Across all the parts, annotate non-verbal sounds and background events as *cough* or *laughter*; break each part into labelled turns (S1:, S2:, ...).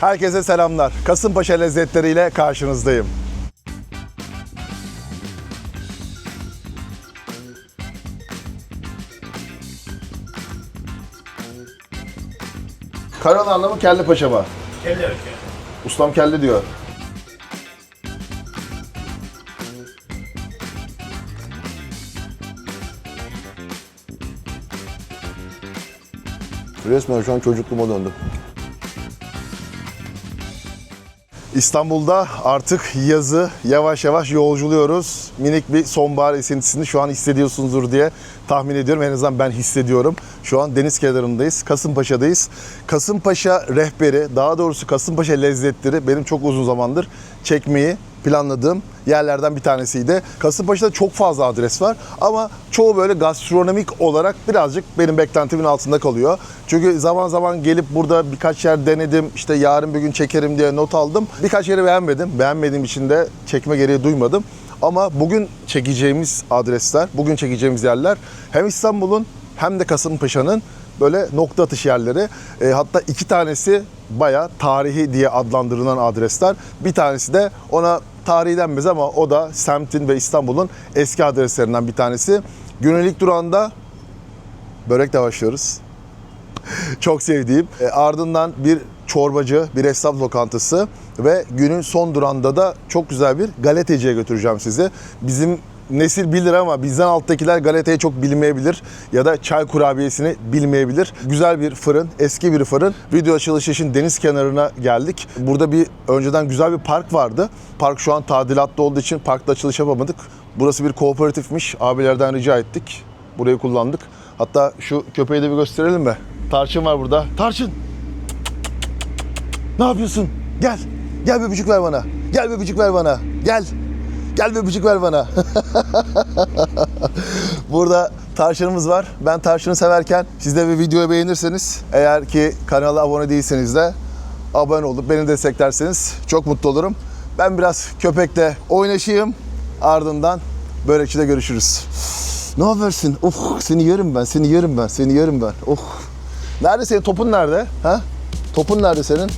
S1: Herkese selamlar. Kasımpaşa lezzetleriyle karşınızdayım. Karalarla mı kelle paşa mı?
S2: Kelle öykü.
S1: Ustam kelle diyor. Resmen şu an çocukluğuma döndüm. İstanbul'da artık yazı yavaş yavaş yolculuyoruz. Minik bir sonbahar esintisini şu an hissediyorsunuzdur diye tahmin ediyorum. En azından ben hissediyorum. Şu an deniz kenarındayız. Kasımpaşa'dayız. Kasımpaşa rehberi, daha doğrusu Kasımpaşa lezzetleri benim çok uzun zamandır çekmeyi planladığım yerlerden bir tanesiydi. Kasımpaşa'da çok fazla adres var ama çoğu böyle gastronomik olarak birazcık benim beklentimin altında kalıyor. Çünkü zaman zaman gelip burada birkaç yer denedim. İşte yarın bir gün çekerim diye not aldım. Birkaç yeri beğenmedim. Beğenmediğim için de çekme gereği duymadım. Ama bugün çekeceğimiz adresler, bugün çekeceğimiz yerler hem İstanbul'un hem de Kasımpaşa'nın böyle nokta atış yerleri. E, hatta iki tanesi bayağı tarihi diye adlandırılan adresler. Bir tanesi de ona tarihi denmez ama o da semtin ve İstanbul'un eski adreslerinden bir tanesi. Güneylik durağında börekle başlıyoruz. *laughs* Çok sevdiğim. E, ardından bir çorbacı, bir esnaf lokantası ve günün son durağında da çok güzel bir galeteciye götüreceğim sizi. Bizim nesil bilir ama bizden alttakiler galeteyi çok bilmeyebilir ya da çay kurabiyesini bilmeyebilir. Güzel bir fırın, eski bir fırın. Video açılışı için deniz kenarına geldik. Burada bir önceden güzel bir park vardı. Park şu an tadilatta olduğu için parkta açılış yapamadık. Burası bir kooperatifmiş. Abilerden rica ettik. Burayı kullandık. Hatta şu köpeği de bir gösterelim mi? Tarçın var burada. Tarçın! Ne yapıyorsun? Gel. Gel bir bana. Gel bir bana. Gel. Gel bir öpücük ver bana. *laughs* Burada tarçınımız var. Ben tarçını severken siz de bir videoyu beğenirseniz eğer ki kanala abone değilseniz de abone olup beni desteklerseniz çok mutlu olurum. Ben biraz köpekle oynaşayım. Ardından börekçide görüşürüz. Ne habersin? Oh seni yerim ben, seni yerim ben, seni yerim ben. Oh. Nerede senin topun nerede? Ha? Topun nerede senin?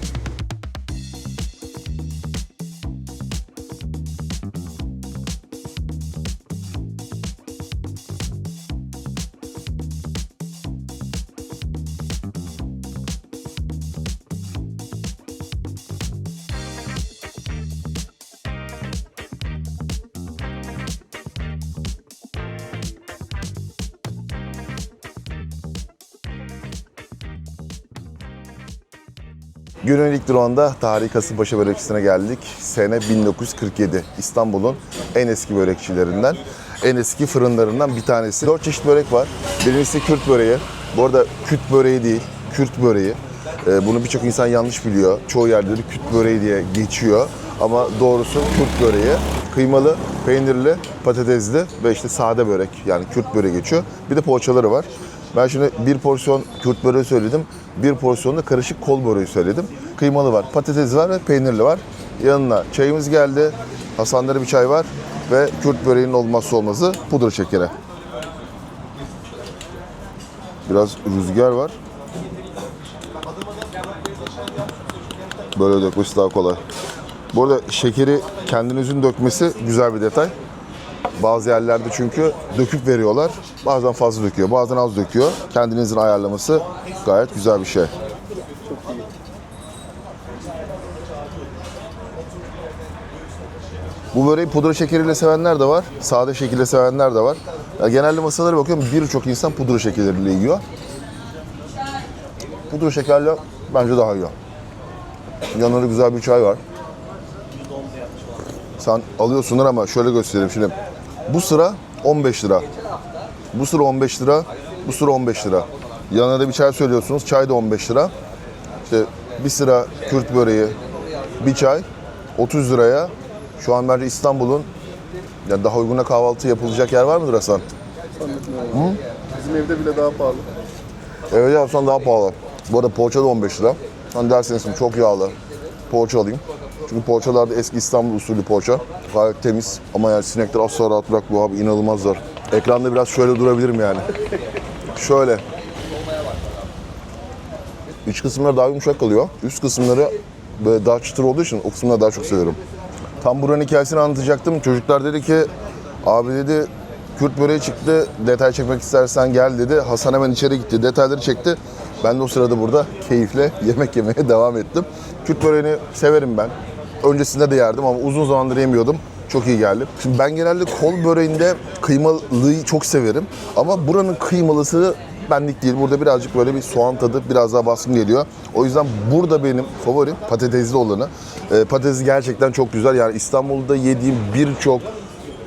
S1: Güneylik Drone'da Tarihi Kasımpaşa Börekçisi'ne geldik. Sene 1947. İstanbul'un en eski börekçilerinden, en eski fırınlarından bir tanesi. Dört çeşit börek var. Birincisi Kürt böreği. Bu arada Kürt böreği değil, Kürt böreği. Ee, bunu birçok insan yanlış biliyor. Çoğu yerleri Kürt böreği diye geçiyor. Ama doğrusu Kürt böreği. Kıymalı, peynirli, patatesli ve işte sade börek. Yani Kürt böreği geçiyor. Bir de poğaçaları var. Ben şimdi bir porsiyon Kürt böreği söyledim. Bir porsiyon da karışık kol böreği söyledim. Kıymalı var, patatesli var ve peynirli var. Yanına çayımız geldi. Hasanları bir çay var. Ve Kürt böreğinin olmazsa olmazı pudra şekeri. Biraz rüzgar var. Böyle dökmesi daha kolay. Bu arada şekeri kendinizin dökmesi güzel bir detay. Bazı yerlerde çünkü döküp veriyorlar. Bazen fazla döküyor, bazen az döküyor. Kendinizin ayarlaması gayet güzel bir şey. Bu böreği pudra şekeriyle sevenler de var, sade şekilde sevenler de var. Ya genelde masalara bakıyorum birçok insan pudra şekeriyle yiyor. Pudra şekerle bence daha iyi. Yanında güzel bir çay var. Sen alıyorsunlar ama şöyle göstereyim şimdi. Bu sıra 15 lira. Bu sıra 15 lira. Bu sıra 15 lira. Yanına da bir çay söylüyorsunuz. Çay da 15 lira. İşte bir sıra Kürt böreği, bir çay 30 liraya. Şu an bence İstanbul'un ya daha uyguna kahvaltı yapılacak yer var mıdır Hasan?
S3: Bizim evde bile daha pahalı.
S1: Evet yapsan daha pahalı. Bu arada poğaça da 15 lira. Hani derseniz çok yağlı. Poğaça alayım. Çünkü poğaçalar da eski İstanbul usulü poğaça. Gayet temiz. Ama yani sinekler asla rahat bırakmıyor abi. inanılmazlar. Ekranda biraz şöyle durabilirim yani. Şöyle. İç kısımları daha yumuşak kalıyor. Üst kısımları böyle daha çıtır olduğu için o kısımları daha çok seviyorum. Tam buranın hikayesini anlatacaktım. Çocuklar dedi ki abi dedi Kürt böreği çıktı detay çekmek istersen gel dedi. Hasan hemen içeri gitti detayları çekti. Ben de o sırada burada keyifle *laughs* yemek yemeye devam ettim. Kürt böreğini severim ben. Öncesinde de yerdim ama uzun zamandır yemiyordum. Çok iyi geldi. Şimdi ben genelde kol böreğinde kıymalıyı çok severim. Ama buranın kıymalısı benlik değil. Burada birazcık böyle bir soğan tadı biraz daha baskın geliyor. O yüzden burada benim favorim patatesli olanı. Ee, patatesi gerçekten çok güzel. Yani İstanbul'da yediğim birçok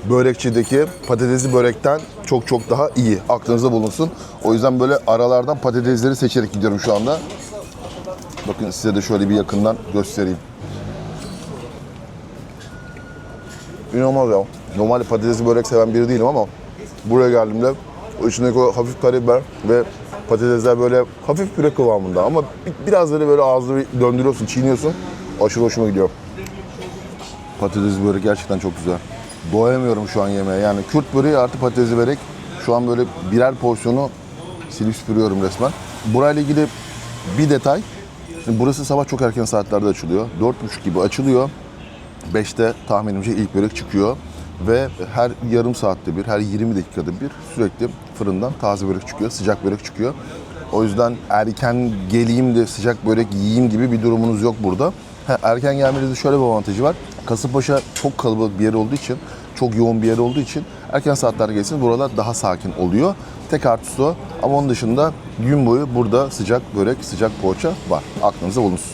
S1: börekçideki patatesli börekten çok çok daha iyi. Aklınızda bulunsun. O yüzden böyle aralardan patatesleri seçerek gidiyorum şu anda. Bakın size de şöyle bir yakından göstereyim. İnanılmaz ya. Normalde patatesli börek seven biri değilim ama buraya geldiğimde içindeki o hafif karabiber ve patatesler böyle hafif püre kıvamında ama bi- biraz böyle böyle ağzını döndürüyorsun, çiğniyorsun. Aşırı hoşuma gidiyor. Patatesli börek gerçekten çok güzel. Doyamıyorum şu an yemeğe. Yani Kürt böreği artı patatesli börek şu an böyle birer porsiyonu silip süpürüyorum resmen. Burayla ilgili bir detay. Şimdi burası sabah çok erken saatlerde açılıyor. 4.30 gibi açılıyor. 5'te tahminimce ilk börek çıkıyor. Ve her yarım saatte bir, her 20 dakikada bir sürekli fırından taze börek çıkıyor, sıcak börek çıkıyor. O yüzden erken geleyim de sıcak börek yiyeyim gibi bir durumunuz yok burada. Ha, erken gelmenizde şöyle bir avantajı var. Kasımpaşa çok kalabalık bir yer olduğu için, çok yoğun bir yer olduğu için erken saatlerde gelseniz buralar daha sakin oluyor. Tek artısı o. Ama onun dışında gün boyu burada sıcak börek, sıcak poğaça var. Aklınızda bulunsun.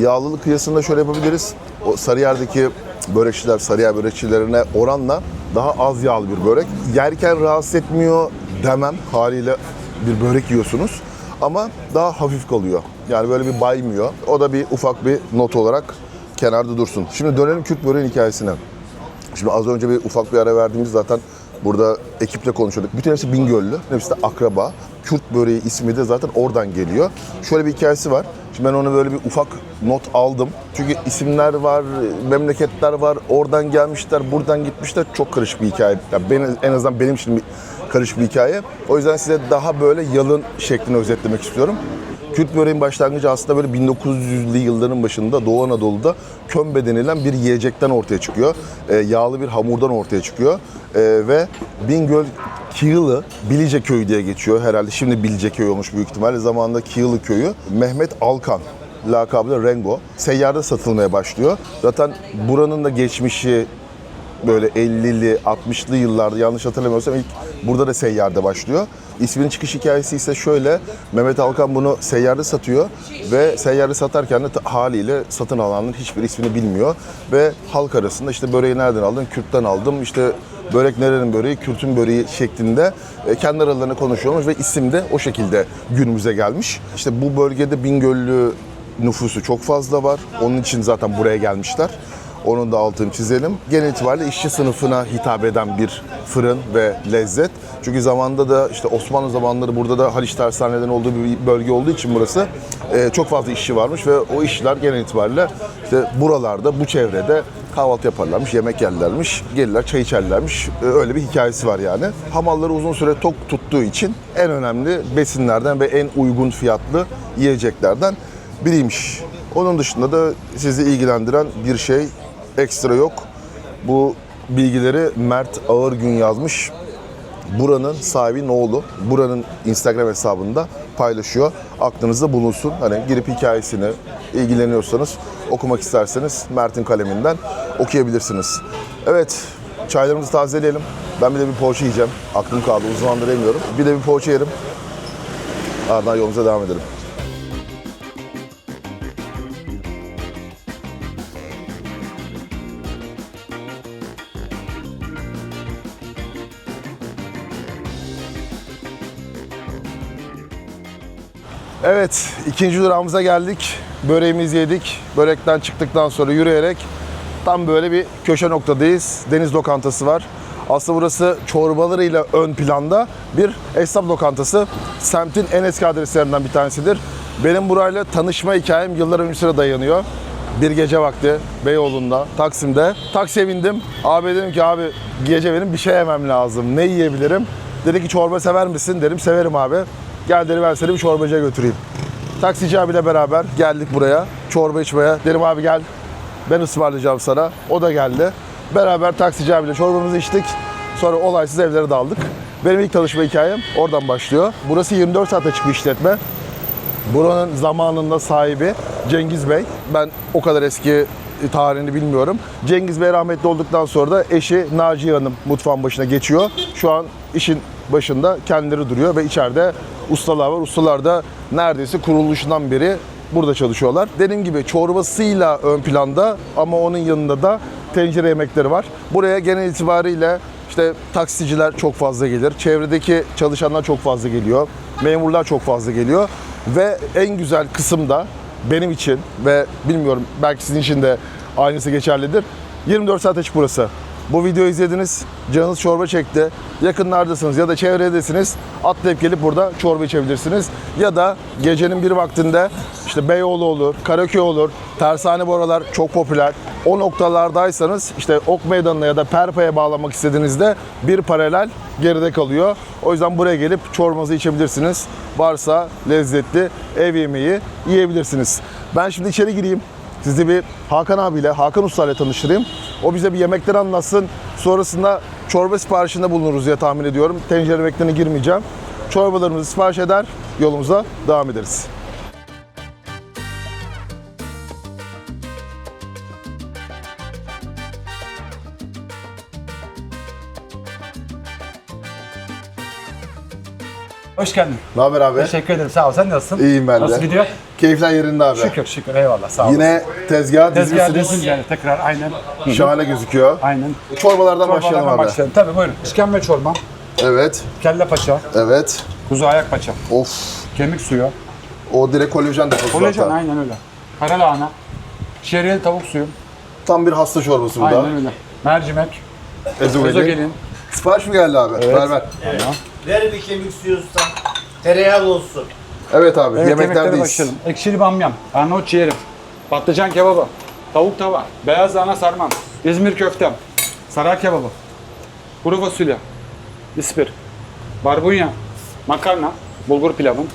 S1: Yağlılık kıyasında şöyle yapabiliriz. O Sarıyer'deki börekçiler, Sarıyer börekçilerine oranla daha az yağlı bir börek. Yerken rahatsız etmiyor demem haliyle bir börek yiyorsunuz. Ama daha hafif kalıyor. Yani böyle bir baymıyor. O da bir ufak bir not olarak kenarda dursun. Şimdi dönelim Kürt böreğin hikayesine. Şimdi az önce bir ufak bir ara verdiğimiz zaten burada ekiple konuşuyorduk. Bütün hepsi Bingöllü, hepsi de akraba. Kürt böreği ismi de zaten oradan geliyor. Şöyle bir hikayesi var. Şimdi ben onu böyle bir ufak not aldım. Çünkü isimler var, memleketler var, oradan gelmişler, buradan gitmişler. Çok karışık bir hikaye. Yani ben, en azından benim için karışık bir hikaye. O yüzden size daha böyle yalın şeklini özetlemek istiyorum. Kürt böreğin başlangıcı aslında böyle 1900'lü yılların başında Doğu Anadolu'da kömbe denilen bir yiyecekten ortaya çıkıyor. Ee, yağlı bir hamurdan ortaya çıkıyor. Ee, ve Bingöl Kığılı, Bilice Köyü diye geçiyor. Herhalde şimdi Bilice Köyü olmuş büyük ihtimalle. Zamanında Kığılı Köyü. Mehmet Alkan lakabıyla Rengo. Seyyarda satılmaya başlıyor. Zaten buranın da geçmişi böyle 50'li 60'lı yıllarda yanlış hatırlamıyorsam ilk burada da seyyarda başlıyor. İsminin çıkış hikayesi ise şöyle. Mehmet Alkan bunu seyyarda satıyor ve seyyarda satarken de haliyle satın alanların hiçbir ismini bilmiyor ve halk arasında işte böreği nereden aldın? Kürt'ten aldım. İşte börek nerenin böreği? Kürt'ün böreği şeklinde e, kendi aralarında konuşuyormuş ve isim de o şekilde günümüze gelmiş. İşte bu bölgede Bingöllü nüfusu çok fazla var. Onun için zaten buraya gelmişler. Onun da altını çizelim. Genel itibariyle işçi sınıfına hitap eden bir fırın ve lezzet. Çünkü zamanda da işte Osmanlı zamanları burada da Haliç tersanelerin olduğu bir bölge olduğu için burası e, çok fazla işçi varmış ve o işçiler genel itibariyle işte buralarda, bu çevrede kahvaltı yaparlarmış, yemek yerlermiş, gelirler çay içerlermiş. E, Öyle bir hikayesi var yani. Hamalları uzun süre tok tuttuğu için en önemli besinlerden ve en uygun fiyatlı yiyeceklerden biriymiş. Onun dışında da sizi ilgilendiren bir şey ekstra yok. Bu bilgileri Mert Ağırgün yazmış. Buranın sahibi oğlu. Buranın Instagram hesabında paylaşıyor. Aklınızda bulunsun. Hani girip hikayesini ilgileniyorsanız, okumak isterseniz Mert'in kaleminden okuyabilirsiniz. Evet, çaylarımızı tazeleyelim. Ben bir de bir poğaça yiyeceğim. Aklım kaldı, uzun zamandır yemiyorum. Bir de bir poğaça yerim. Ardından yolumuza devam edelim. Evet, ikinci durağımıza geldik. Böreğimizi yedik. Börekten çıktıktan sonra yürüyerek tam böyle bir köşe noktadayız. Deniz lokantası var. Aslında burası çorbalarıyla ön planda bir esnaf lokantası. Semtin en eski adreslerinden bir tanesidir. Benim burayla tanışma hikayem yıllar öncesine dayanıyor. Bir gece vakti Beyoğlu'nda, Taksim'de. Taksiye bindim. Abi dedim ki abi gece benim bir şey yemem lazım. Ne yiyebilirim? Dedi ki çorba sever misin? Dedim severim abi. Gel dedi ben seni bir çorbacıya götüreyim. Taksici abiyle beraber geldik buraya çorba içmeye. Dedim abi gel ben ısmarlayacağım sana. O da geldi. Beraber taksici abiyle çorbamızı içtik. Sonra olaysız evlere daldık. Benim ilk tanışma hikayem oradan başlıyor. Burası 24 saat açık bir işletme. Buranın zamanında sahibi Cengiz Bey. Ben o kadar eski tarihini bilmiyorum. Cengiz Bey rahmetli olduktan sonra da eşi Naciye Hanım mutfağın başına geçiyor. Şu an işin başında kendileri duruyor ve içeride ustalar var. Ustalar da neredeyse kuruluşundan beri burada çalışıyorlar. Dediğim gibi çorbasıyla ön planda ama onun yanında da tencere yemekleri var. Buraya genel itibariyle işte taksiciler çok fazla gelir. Çevredeki çalışanlar çok fazla geliyor. Memurlar çok fazla geliyor. Ve en güzel kısım da benim için ve bilmiyorum belki sizin için de aynısı geçerlidir. 24 saat açık burası. Bu videoyu izlediniz, canınız çorba çekti, yakınlardasınız ya da çevredesiniz, atlayıp gelip burada çorba içebilirsiniz. Ya da gecenin bir vaktinde işte Beyoğlu olur, Karaköy olur, Tersane bu aralar çok popüler. O noktalardaysanız işte Ok Meydanı'na ya da Perpa'ya bağlamak istediğinizde bir paralel geride kalıyor. O yüzden buraya gelip çorbanızı içebilirsiniz. Varsa lezzetli ev yemeği yiyebilirsiniz. Ben şimdi içeri gireyim. Sizi bir Hakan abiyle, Hakan Usta ile tanıştırayım. O bize bir yemekleri anlatsın. Sonrasında çorba siparişinde bulunuruz diye tahmin ediyorum. Tencere yemeklerine girmeyeceğim. Çorbalarımızı sipariş eder, yolumuza devam ederiz.
S2: Hoş geldin.
S1: Ne haber abi?
S2: Teşekkür ederim. Sağ ol. Sen nasılsın?
S1: İyiyim ben de.
S2: Nasıl gidiyor?
S1: Keyifler yerinde abi.
S2: Şükür şükür. Eyvallah. Sağ ol.
S1: Yine tezgah
S2: Tezgah
S1: dizmişsiniz.
S2: diyorsun yani tekrar aynen.
S1: Şahane gözüküyor.
S2: Aynen.
S1: Çorbalardan başlayalım
S2: Çorbalardan
S1: abi.
S2: başlayalım. Tabii buyurun. İskemle çorba,
S1: Evet,
S2: kelle paça,
S1: evet.
S2: kuzu ayak paça,
S1: Of.
S2: kemik suyu,
S1: O direkt kolajen deposu
S2: kolajen
S1: zaten.
S2: aynen öyle. Kara lahana, şeriyeli tavuk suyu,
S1: Tam bir hasta çorbası bu da.
S2: aynen öyle. Mercimek,
S1: Ezogelin.
S2: özogelin.
S1: Sipariş mi geldi abi? Ver ver.
S4: Ver bir kemik suyu ustam. Tereyağı olsun.
S1: Evet abi,
S2: Evet, yemeklere
S1: yemeklerdeyiz.
S2: başlayalım. Ekşili bamyam, Arnavut ciğerim, patlıcan kebabı, tavuk tava, beyaz lahana sarmam, İzmir köftem, saray kebabı, kuru fasulye, ispir, barbunya, makarna, bulgur pilavım,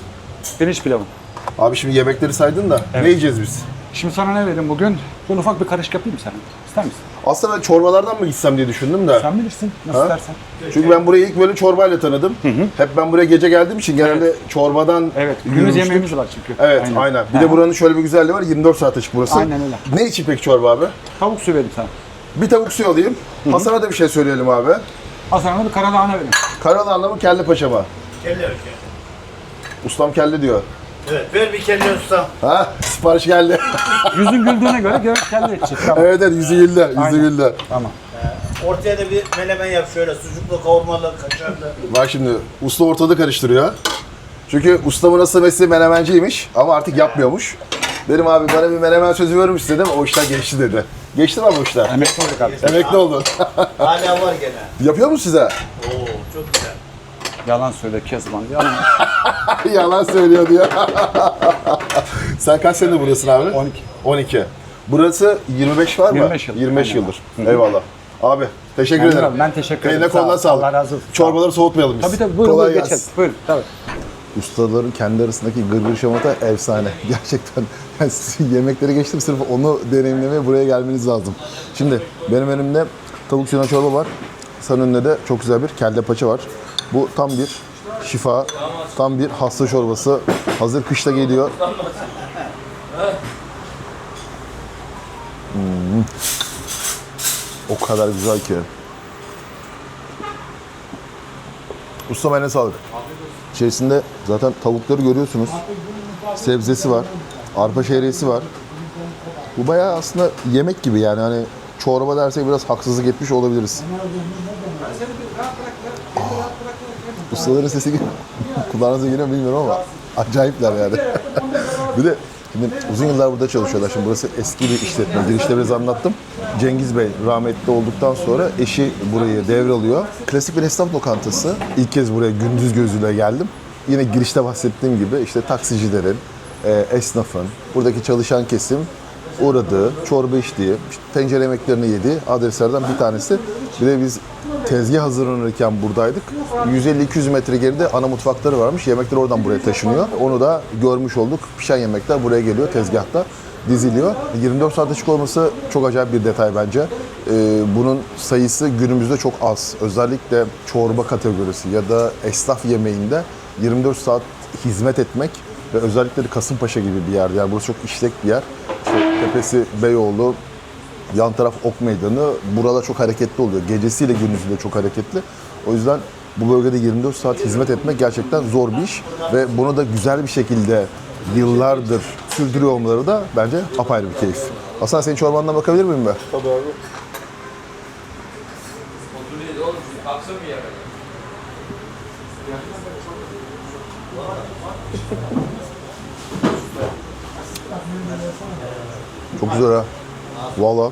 S2: pirinç pilavım.
S1: Abi şimdi yemekleri saydın da ne yiyeceğiz biz?
S2: Şimdi sana ne vereyim bugün? Ben ufak bir karışık yapayım sana. İster misin?
S1: Aslında ben çorbalardan mı gitsem diye düşündüm de.
S2: Sen bilirsin. Nasıl
S1: Ha?
S2: istersen.
S1: Çünkü ben burayı ilk böyle çorbayla tanıdım. Hep ben buraya gece geldiğim için genelde çorbadan
S2: Evet. Günümüz
S1: yürümüştük.
S2: yemeğimiz var çünkü.
S1: Evet aynen. Bir de
S2: Ha.
S1: buranın şöyle bir güzelliği var. 24 saat açık burası.
S2: Aynen öyle.
S1: Ne için peki çorba abi?
S2: Tavuk suyu vereyim sana.
S1: Bir tavuk suyu alayım. Hasan'a da bir şey söyleyelim abi.
S2: Hasan'a da bir kara lahana vereyim.
S1: Karalanla mı kelle paça mı?
S4: Kelle öke.
S1: Ustam kelle diyor.
S4: Evet ver bir kelle ustam.
S1: Ha sipariş geldi. *laughs*
S2: Yüzün güldüğüne göre gör kelle edecek. Tamam.
S1: evet evet yüzü güldü. Yüzü
S2: Aynen.
S1: güldü.
S2: Tamam.
S4: Ortaya da bir menemen yap şöyle sucuklu, kavurmalı, kaşarlı.
S1: Bak şimdi usta ortalığı karıştırıyor. Çünkü ustamın asıl mesleği menemenciymiş ama artık yapmıyormuş. Dedim abi bana bir menemen sözü vermiş dedim. O işler geçti dedi. Geçti mi abi o işler?
S2: Emekli olduk abi.
S1: Emekli oldu.
S4: Hala var gene.
S1: Yapıyor mu size?
S4: Oo çok güzel.
S2: Yalan söyle Kezban. Yalan. *laughs*
S1: Yalan söylüyor diyor. *laughs* Sen kaç senedir buradasın abi?
S2: 12.
S1: 12. Burası 25 var mı?
S2: 25 yıl.
S1: 25
S2: Aynen.
S1: yıldır. Eyvallah. Abi teşekkür
S2: Memnun
S1: ederim.
S2: oldum. Ben teşekkür ederim.
S1: Eline
S2: Sağ ol.
S1: koluna sağlık.
S2: Allah razı olsun.
S1: Çorbaları soğutmayalım biz.
S2: Tabii tabii. Buyurun
S1: Kolay
S2: buyurun
S1: gelsin.
S2: geçelim. Buyurun. Tabii.
S1: Ustaların kendi arasındaki gırgır şamata efsane. *laughs* Gerçekten yani siz yemekleri geçtim sırf onu deneyimlemeye buraya gelmeniz lazım. Şimdi benim önümde tavuk suyuna çorba var. Sen önünde de çok güzel bir kelle paça var. Bu tam bir şifa, tam bir hasta çorbası. Hazır kışta geliyor. Hmm. O kadar güzel ki. Ustam eline sağlık. İçerisinde zaten tavukları görüyorsunuz. Sebzesi var. Arpa şehriyesi var. Bu bayağı aslında yemek gibi yani hani çorba dersek biraz haksızlık etmiş olabiliriz. Ustaların sesi *laughs* kulağınıza geliyor bilmiyorum ama acayipler yani. *laughs* bir de şimdi uzun yıllar burada çalışıyorlar. Şimdi burası eski bir işletme. Girişte biraz anlattım. Cengiz Bey rahmetli olduktan sonra eşi burayı devralıyor. Klasik bir esnaf lokantası. İlk kez buraya gündüz gözüyle geldim. Yine girişte bahsettiğim gibi işte taksicilerin, e, esnafın, buradaki çalışan kesim uğradığı, çorba içtiği, işte tencere yemeklerini yediği adreslerden bir tanesi. Bir de biz tezgah hazırlanırken buradaydık. 150-200 metre geride ana mutfakları varmış. Yemekler oradan buraya taşınıyor. Onu da görmüş olduk. Pişen yemekler buraya geliyor tezgahta diziliyor. 24 saat açık olması çok acayip bir detay bence. Ee, bunun sayısı günümüzde çok az. Özellikle çorba kategorisi ya da esnaf yemeğinde 24 saat hizmet etmek ve özellikle de Kasımpaşa gibi bir yer. Yani burası çok işlek bir yer. Tepesi Beyoğlu, yan taraf Ok Meydanı. Burada çok hareketli oluyor. Gecesiyle gündüzüyle çok hareketli. O yüzden bu bölgede 24 saat hizmet etmek gerçekten zor bir iş. Ve bunu da güzel bir şekilde yıllardır sürdürüyor olmaları da bence apayrı bir keyif. Hasan senin çorbandan bakabilir miyim ben?
S3: Tabii abi. *laughs*
S1: Çok güzel ha. Valla.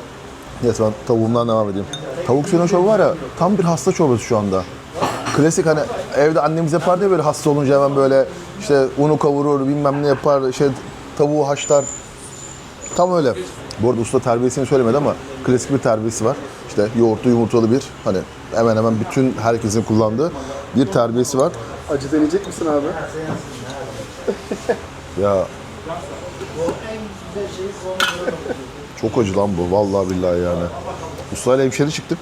S1: Neyse ben tavuğumdan devam edeyim. Tavuk suyuna çorba var ya tam bir hasta çorbası şu anda. Klasik hani evde annemiz yapar diye böyle hasta olunca hemen böyle işte unu kavurur bilmem ne yapar şey tavuğu haşlar. Tam öyle. Bu arada usta terbiyesini söylemedi ama klasik bir terbiyesi var. İşte yoğurtlu yumurtalı bir hani hemen hemen bütün herkesin kullandığı bir terbiyesi var.
S3: Acı deneyecek misin abi?
S1: Ya çok acı lan bu vallahi billahi yani. Ustayla hemşeri çıktık.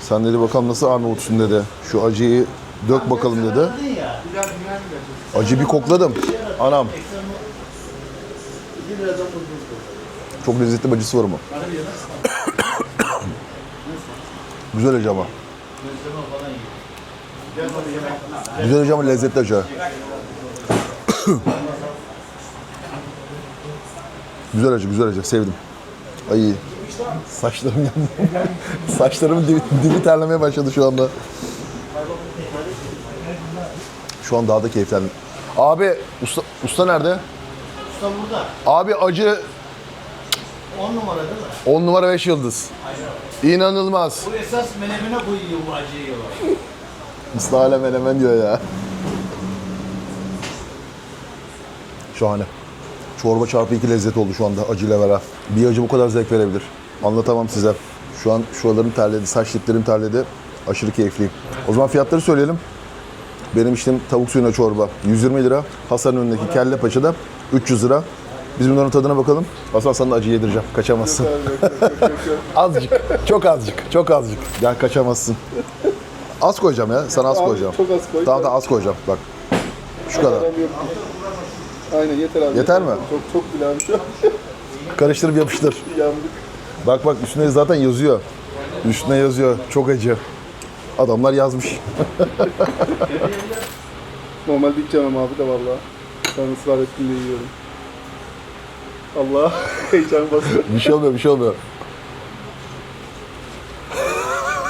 S1: Sen dedi bakalım nasıl Arnavutsun dedi. Şu acıyı dök bakalım dedi. Acı bir kokladım. Anam. Çok lezzetli acısı var ama. *coughs* Güzel acı ama. Güzel acı ama lezzetli acı. *coughs* Güzel acı, güzel acı. Sevdim. Ay saçlarım yandı. *laughs* Saçlarımın dibi, dibi terlemeye başladı şu anda. Şu an daha da keyiflendim. Abi usta, usta nerede?
S4: Usta burada.
S1: Abi acı
S4: 10 numara değil mi?
S1: 10 numara 5 yıldız. İnanılmaz.
S4: Bu esas menemene koyuyor bu acıyı.
S1: Usta hala menemen diyor ya. Şahane. Çorba çarpı iki lezzet oldu şu anda acıyla beraber. Bir acı bu kadar zevk verebilir. Anlatamam size. Şu an şuralarım terledi, saç diplerim terledi. Aşırı keyifliyim. O zaman fiyatları söyleyelim. Benim içtiğim tavuk suyuna çorba 120 lira. Hasan'ın önündeki kelle paçada 300 lira. Biz bunların tadına bakalım. Hasan sana da acı yedireceğim. Kaçamazsın. *laughs* Azıcık. Çok azıcık. Çok azıcık. Gel kaçamazsın. Az koyacağım ya. Sana az koyacağım.
S3: çok az koy.
S1: Tamam tamam az koyacağım. Bak. Şu kadar.
S3: Aynen yeter abi.
S1: Yeter mi?
S3: Çok çok bile abi şu an.
S1: Karıştırıp yapıştır.
S3: Yandık.
S1: Bak bak üstüne zaten yazıyor. Üstüne yazıyor. Çok acı. Adamlar yazmış. *laughs*
S3: Normalde hiç yemem abi de valla. Sen ısrar ettin diye yiyorum. Allah *laughs* heyecan basıyor.
S1: Bir şey olmuyor, bir şey olmuyor.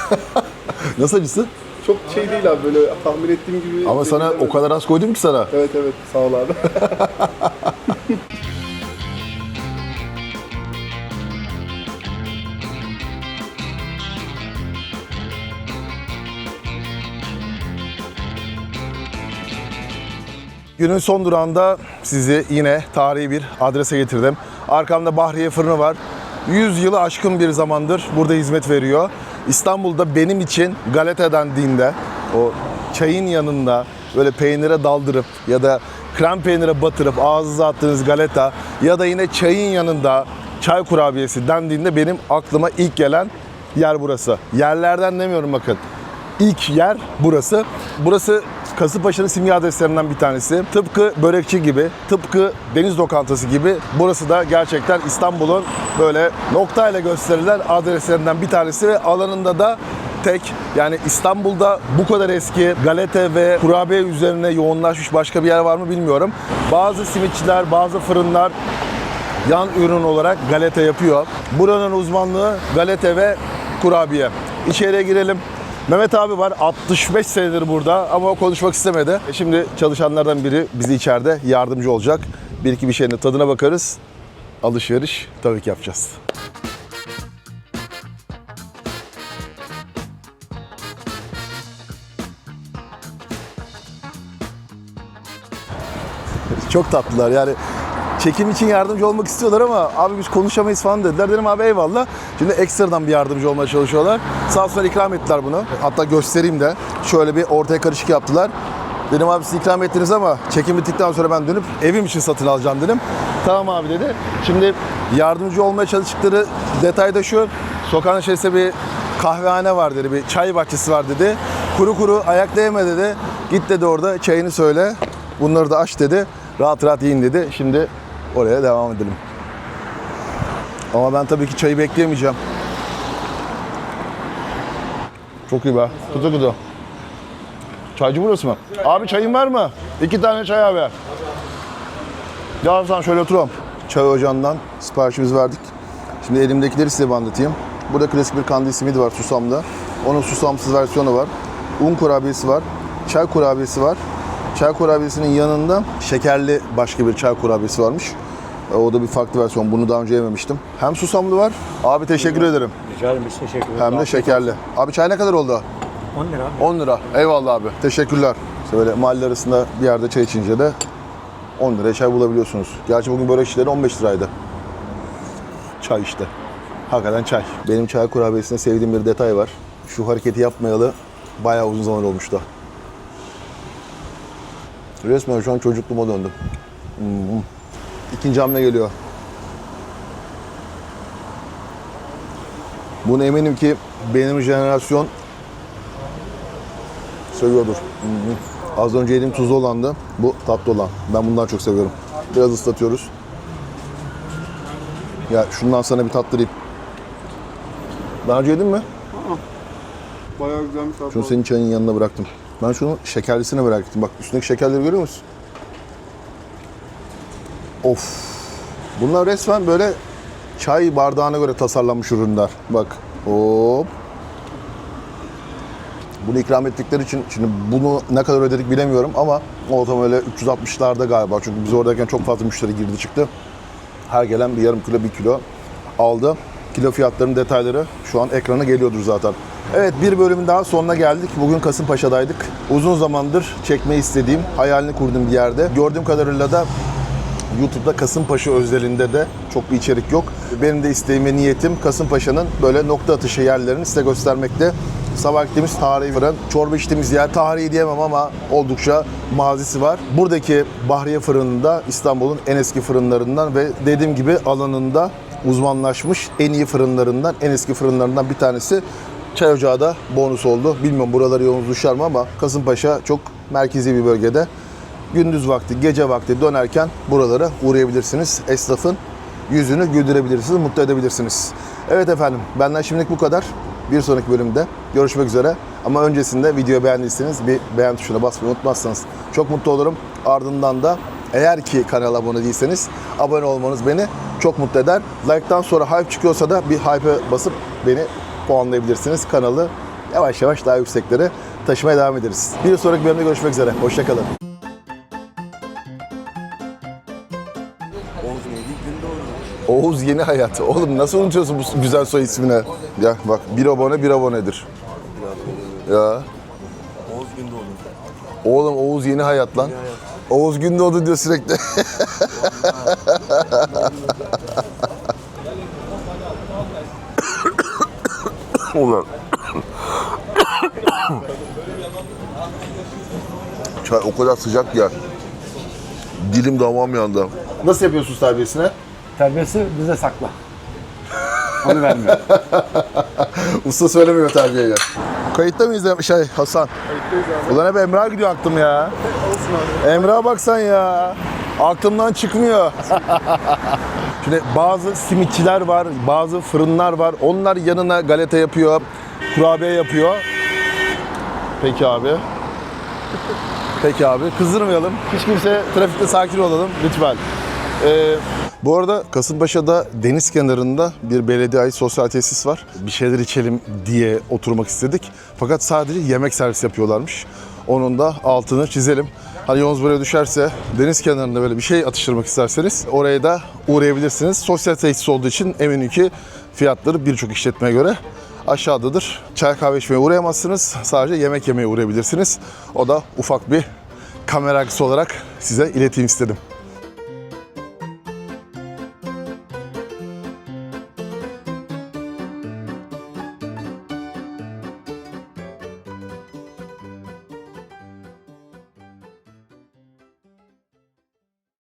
S1: *laughs* Nasıl acısı?
S3: Çok şey değil abi böyle tahmin ettiğim gibi.
S1: Ama sana o kadar az koydum ki sana.
S3: Evet evet sağ ol abi. *laughs*
S1: Günün son durağında sizi yine tarihi bir adrese getirdim. Arkamda Bahriye Fırını var. 100 yılı aşkın bir zamandır burada hizmet veriyor. İstanbul'da benim için galeta dendiğinde o çayın yanında böyle peynire daldırıp ya da krem peynire batırıp ağzınıza attığınız galeta ya da yine çayın yanında çay kurabiyesi dendiğinde benim aklıma ilk gelen yer burası. Yerlerden demiyorum bakın. İlk yer burası. Burası Kasımpaşa'nın simge adreslerinden bir tanesi. Tıpkı börekçi gibi, tıpkı deniz lokantası gibi burası da gerçekten İstanbul'un böyle noktayla gösterilen adreslerinden bir tanesi ve alanında da tek. Yani İstanbul'da bu kadar eski galeta ve kurabiye üzerine yoğunlaşmış başka bir yer var mı bilmiyorum. Bazı simitçiler, bazı fırınlar yan ürün olarak galeta yapıyor. Buranın uzmanlığı galeta ve kurabiye. İçeriye girelim. Mehmet abi var 65 senedir burada ama konuşmak istemedi. E Şimdi çalışanlardan biri bizi içeride yardımcı olacak. Bir iki bir şeyin tadına bakarız. Alışveriş tabii ki yapacağız. Çok tatlılar yani çekim için yardımcı olmak istiyorlar ama abi biz konuşamayız falan dediler. Dedim abi eyvallah. Şimdi ekstradan bir yardımcı olmaya çalışıyorlar. Sağ olsunlar ikram ettiler bunu. Hatta göstereyim de. Şöyle bir ortaya karışık yaptılar. Dedim abi siz ikram ettiniz ama çekim bittikten sonra ben dönüp evim için satın alacağım dedim. Tamam abi dedi. Şimdi yardımcı olmaya çalıştıkları detay da şu. Sokağın içerisinde bir kahvehane var dedi. Bir çay bahçesi var dedi. Kuru kuru ayak değme dedi. Git dedi orada çayını söyle. Bunları da aç dedi. Rahat rahat yiyin dedi. Şimdi oraya devam edelim. Ama ben tabii ki çayı bekleyemeyeceğim. Çok iyi be. Kutu kutu. Çaycı burası mı? Abi çayın var mı? İki tane çay abi. Ya Hasan şöyle oturalım. Çay ocağından siparişimizi verdik. Şimdi elimdekileri size anlatayım. Burada klasik bir kandil simidi var susamda. Onun susamsız versiyonu var. Un kurabiyesi var. Çay kurabiyesi var. Çay kurabiyesinin yanında şekerli başka bir çay kurabiyesi varmış. E, O da bir farklı versiyon. Bunu daha önce yememiştim. Hem susamlı var. Abi teşekkür ederim.
S5: Rica ederim biz teşekkür ederiz.
S1: Hem de şekerli. Abi çay ne kadar oldu?
S5: 10 lira abi.
S1: 10 lira. Eyvallah abi. Teşekkürler. İşte böyle mahalle arasında bir yerde çay içince de 10 liraya çay bulabiliyorsunuz. Gerçi bugün börekçileri 15 liraydı. Çay işte. Hakikaten çay. Benim çay kurabiyesinde sevdiğim bir detay var. Şu hareketi yapmayalı bayağı uzun zaman olmuştu. Resmen şu an çocukluğuma döndüm. Hmm. İkinci hamle geliyor. Bunu eminim ki benim jenerasyon Seviyordur. Az önce yediğim tuzlu olandı. Bu tatlı olan. Ben bundan çok seviyorum. Biraz ıslatıyoruz. Ya şundan sana bir tattırayım. Daha önce yedin mi?
S3: Bayağı güzel bir tat
S1: Şunu senin çayın yanına bıraktım. Ben şunu şekerlisine merak ettim. Bak üstündeki şekerleri görüyor musun? Of. Bunlar resmen böyle çay bardağına göre tasarlanmış ürünler. Bak. Hop. Bunu ikram ettikleri için şimdi bunu ne kadar ödedik bilemiyorum ama ortam öyle 360'larda galiba. Çünkü biz oradayken çok fazla müşteri girdi çıktı. Her gelen bir yarım kilo bir kilo aldı. Kilo fiyatlarının detayları şu an ekrana geliyordur zaten. Evet bir bölümün daha sonuna geldik. Bugün Kasımpaşa'daydık. Uzun zamandır çekmeyi istediğim, hayalini kurduğum bir yerde. Gördüğüm kadarıyla da YouTube'da Kasımpaşa özelinde de çok bir içerik yok. Benim de isteğim ve niyetim Kasımpaşa'nın böyle nokta atışı yerlerini size göstermekte. Sabah gittiğimiz tarihi fırın, çorba içtiğimiz yer tarihi diyemem ama oldukça mazisi var. Buradaki Bahriye fırınında İstanbul'un en eski fırınlarından ve dediğim gibi alanında uzmanlaşmış en iyi fırınlarından, en eski fırınlarından bir tanesi. Çay ocağı da bonus oldu. Bilmiyorum buraları yolunuz düşer mi ama Kasımpaşa çok merkezi bir bölgede gündüz vakti, gece vakti dönerken buralara uğrayabilirsiniz. Esnafın yüzünü güldürebilirsiniz, mutlu edebilirsiniz. Evet efendim, benden şimdilik bu kadar. Bir sonraki bölümde görüşmek üzere. Ama öncesinde videoyu beğendiyseniz bir beğen tuşuna basmayı unutmazsanız çok mutlu olurum. Ardından da eğer ki kanala abone değilseniz abone olmanız beni çok mutlu eder. Like'tan sonra hype çıkıyorsa da bir hype'e basıp beni puanlayabilirsiniz. Kanalı yavaş yavaş daha yükseklere taşımaya devam ederiz. Bir sonraki bölümde görüşmek üzere. Hoşçakalın. Oğuz Yeni Hayat. Oğlum nasıl unutuyorsun bu güzel soy ismini? Ya bak bir abone bir abonedir. Ya.
S6: Oğuz Gündoğdu.
S1: Oğlum Oğuz Yeni Hayat lan. Oğuz Gündoğdu diyor sürekli. Ulan. Çay o kadar sıcak ya. Dilim damağım yandı. Nasıl yapıyorsunuz terbiyesine?
S2: Terbiyesi bize sakla. Onu vermiyor. *laughs*
S1: Usta söylemiyor terbiyeyi. Kayıtta mıyız ya- şey Hasan?
S3: Kayıttayız abi.
S1: Ulan hep Emrah gidiyor aklım ya.
S3: Olsun abi.
S1: Emrah'a baksan ya. Aklımdan çıkmıyor. *laughs* Şimdi bazı simitçiler var, bazı fırınlar var. Onlar yanına galeta yapıyor, kurabiye yapıyor. Peki abi. Peki abi. Kızdırmayalım. Hiç kimse trafikte sakin olalım lütfen. Ee, bu arada Kasımpaşa'da deniz kenarında bir belediye ait sosyal tesis var. Bir şeyler içelim diye oturmak istedik. Fakat sadece yemek servis yapıyorlarmış. Onun da altını çizelim. Hani yolunuz buraya düşerse deniz kenarında böyle bir şey atıştırmak isterseniz oraya da uğrayabilirsiniz. Sosyal tesis olduğu için eminim ki fiyatları birçok işletmeye göre aşağıdadır. Çay kahve içmeye uğrayamazsınız. Sadece yemek yemeye uğrayabilirsiniz. O da ufak bir kamera olarak size ileteyim istedim.